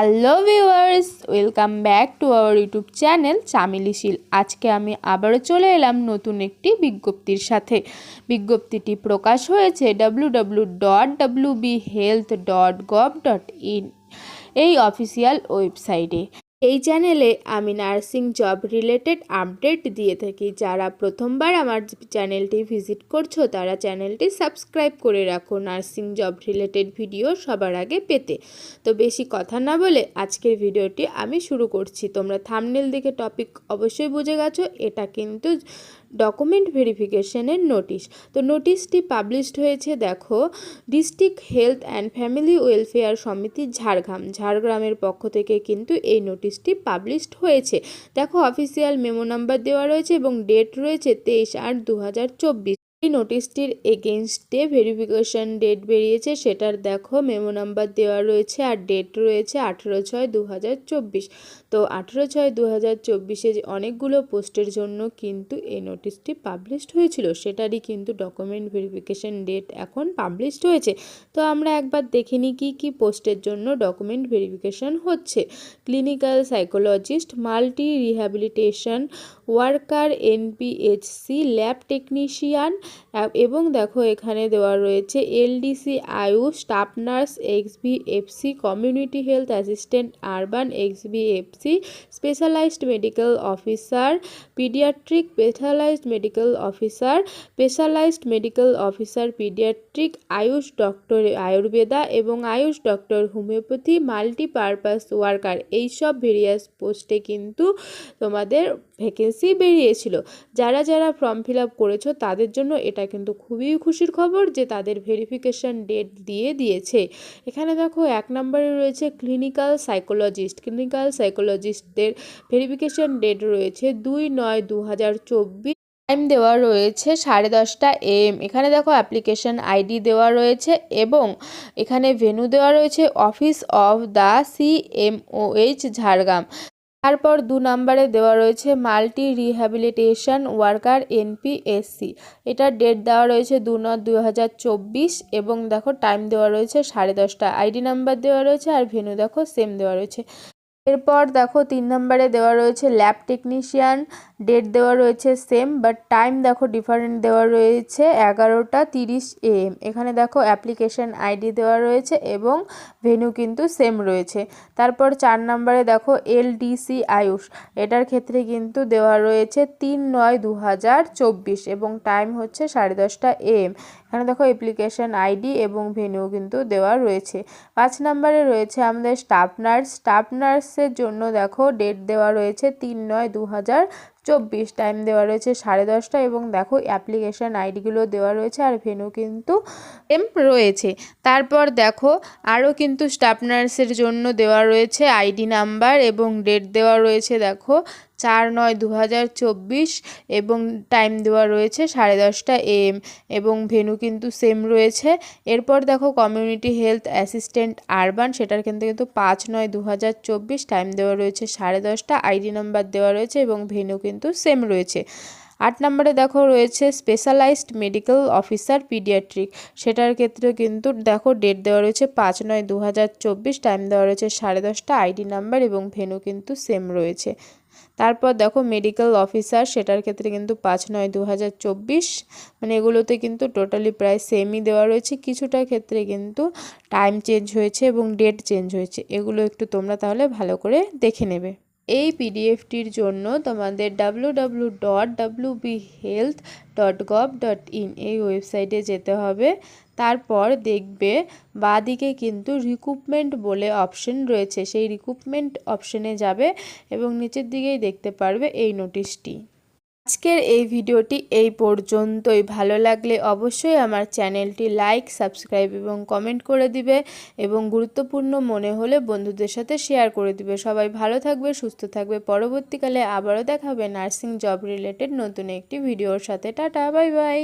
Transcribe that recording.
Hello viewers welcome back to our YouTube channel Chameli Shil আজকে আমি আবারও চলে এলাম নতুন একটি বিজ্ঞপ্তির সাথে। বিজ্ঞপ্তিটি প্রকাশ হয়েছে W W dot W B health dot gov dot in এই অফিসিয়াল ওয়েবসাইটে এই চ্যানেলে আমি নার্সিং জব রিলেটেড আপডেট দিয়ে থাকি। যারা প্রথমবার আমার চ্যানেলটি ভিজিট করছ, তারা চ্যানেলটি সাবস্ক্রাইব করে রাখো নার্সিং জব রিলেটেড ভিডিও সবার আগে পেতে। তো বেশি কথা না বলে আজকের ভিডিওটি আমি শুরু করছি। তোমরা থামনেল দেখে টপিক অবশ্যই বুঝে গেছো, এটা কিন্তু ডকুমেন্ট ভেরিফিকেশনের নোটিশ তো নোটিশটি পাবলিশড হয়েছে, দেখো district health and family welfare সমিতি ঝাড়গ্রাম। ঝাড়গ্রামের পক্ষ থেকে কিন্তু এই নোটিশটি পাবলিশড হয়েছে। দেখো অফিসিয়াল মেমো নাম্বার দেওয়া রয়েছে এবং ডেট রয়েছে তেইশ আট দু এই নোটিশটির এগেনস্টে ভেরিফিকেশন ডেট বেরিয়েছে, সেটার দেখো মেমো নাম্বার দেওয়া রয়েছে আর ডেট রয়েছে আঠেরো ছয় দু তো আঠেরো ছয় দু হাজার চব্বিশে অনেকগুলো পোস্টের জন্য কিন্তু এই নোটিশটি পাবলিশড হয়েছিল, সেটারই কিন্তু ডকুমেন্ট ভেরিফিকেশন ডেট এখন পাবলিশড হয়েছে। তো আমরা একবার দেখে নিই কী কী পোস্টের জন্য ডকুমেন্ট ভেরিফিকেশন হচ্ছে। Clinical psychologist multi rehabilitation worker NPHC lab technician এবং দেখো এখানে দেওয়া রয়েছে এলডিসি আয়ু, staff nurse XBFC community health assistant, urban XBFC specialised medical officer, paediatric specialised medical officer, specialised medical officer, paediatric, AYUSH doctor, Ayurveda এবং AYUSH doctor, homeopathy, multipurpose worker, এইসব various পোস্টে কিন্তু তোমাদের ভ্যাকেন্সি বেরিয়েছিল। যারা যারা ফর্ম ফিল আপ করেছ, তাদের জন্য এটা কিন্তু খুবই খুশির খবর যে তাদের ভেরিফিকেশন ডেট দিয়ে দিয়েছে। এখানে দেখো, এক নম্বরে রয়েছে ক্লিনিক্যাল সাইকোলজিস্ট ক্লিনিক্যাল সাইকোলজিস্টদের ভেরিফিকেশন ডেট রয়েছে দুই নয় দু হাজার চব্বিশ। টাইম দেওয়া রয়েছে সাড়ে দশটা এম এখানে দেখো অ্যাপ্লিকেশন আইডি দেওয়া রয়েছে এবং এখানে ভেনু দেওয়া রয়েছে office of the CMOH Jhargram. তারপর দু নম্বরে দেওয়া রয়েছে মাল্টি রিহ্যাবিলিটেশন ওয়ার্কার এনপিএসসি এটার ডেট দেওয়া রয়েছে দু ন এবং দেখো টাইম দেওয়া রয়েছে সাড়ে দশটা। আইডি নাম্বার দেওয়া রয়েছে আর ভেনু দেখো সেম দেওয়া রয়েছে। এরপর দেখো তিন নম্বরে দেওয়া রয়েছে ল্যাব টেকনিশিয়ান ডেট দেওয়া রয়েছে সেম বাট টাইম দেখো ডিফারেন্ট দেওয়া রয়েছে এগারোটা তিরিশ এম এখানে দেখো অ্যাপ্লিকেশন আইডি দেওয়া রয়েছে এবং ভেনু কিন্তু সেম রয়েছে। তারপর চার নম্বরে দেখো এলডিসি আয়ুষ। এটার ক্ষেত্রে কিন্তু দেওয়া রয়েছে তিন নয় দু এবং টাইম হচ্ছে সাড়ে দশটা এম এখানে দেখো অ্যাপ্লিকেশন আইডি এবং ভেনু কিন্তু দেওয়া রয়েছে। পাঁচ নম্বরে রয়েছে আমাদের স্টাফ নার্স স্টাফ নার্সের জন্য দেখো ডেট দেওয়া রয়েছে তিন নয় দু চব্বিশ। টাইম দেওয়া রয়েছে সাড়ে দশটা এবং দেখো অ্যাপ্লিকেশান আইডিগুলো দেওয়া রয়েছে আর ভেনু কিন্তু এম রয়েছে। তারপর দেখো আরও কিন্তু স্টাফ নার্সের জন্য দেওয়া রয়েছে আইডি নাম্বার এবং ডেট দেওয়া রয়েছে দেখো চার নয় দু এবং টাইম দেওয়া রয়েছে সাড়ে দশটা এম এবং ভেনু কিন্তু সেম রয়েছে। এরপর দেখো কমিউনিটি হেলথ অ্যাসিস্ট্যান্ট আরবান সেটার কিন্তু কিন্তু পাঁচ নয় দু টাইম দেওয়া রয়েছে সাড়ে দশটা আইডি নাম্বার দেওয়া রয়েছে এবং ভেনু কিন্তু সেম রয়েছে। আট নম্বরে দেখো রয়েছে স্পেশালাইজড মেডিকেল অফিসার পিডিয়াট্রিক সেটার ক্ষেত্রে কিন্তু দেখো ডেট দেওয়া রয়েছে পাঁচ নয় দু টাইম দেওয়া রয়েছে সাড়ে দশটা আইডি নাম্বার এবং ভেনু কিন্তু সেম রয়েছে। তারপর দেখো মেডিকেল অফিসার সেটার ক্ষেত্রে কিন্তু পাঁচ নয় দু মানে এগুলোতে কিন্তু টোটালি প্রায় সেমই দেওয়া রয়েছে। কিছুটা ক্ষেত্রে কিন্তু টাইম চেঞ্জ হয়েছে এবং ডেট চেঞ্জ হয়েছে। এগুলো একটু তোমরা তাহলে ভালো করে দেখে নেবে। এই পিডিএফটির জন্য তোমাদের W dot B health dot gov dot in এই ওয়েবসাইটে যেতে হবে। তারপর দেখবে বাদিকে কিন্তু রিকুপমেন্ট বলে অপশন রয়েছে। সেই রিকুপমেন্ট অপশনে যাবে এবং নিচের দিকেই দেখতে পারবে এই নোটিশটি আজকের এই ভিডিওটি এই পর্যন্তই। ভালো লাগলে অবশ্যই আমার চ্যানেলটি লাইক, সাবস্ক্রাইব এবং কমেন্ট করে দিবে এবং গুরুত্বপূর্ণ মনে হলে বন্ধুদের সাথে শেয়ার করে দিবে। সবাই ভালো থাকবে, সুস্থ থাকবে। পরবর্তীকালে আবারও দেখাবে নার্সিং জব রিলেটেড নতুন একটি ভিডিওর সাথে। Ta-ta, bye bye.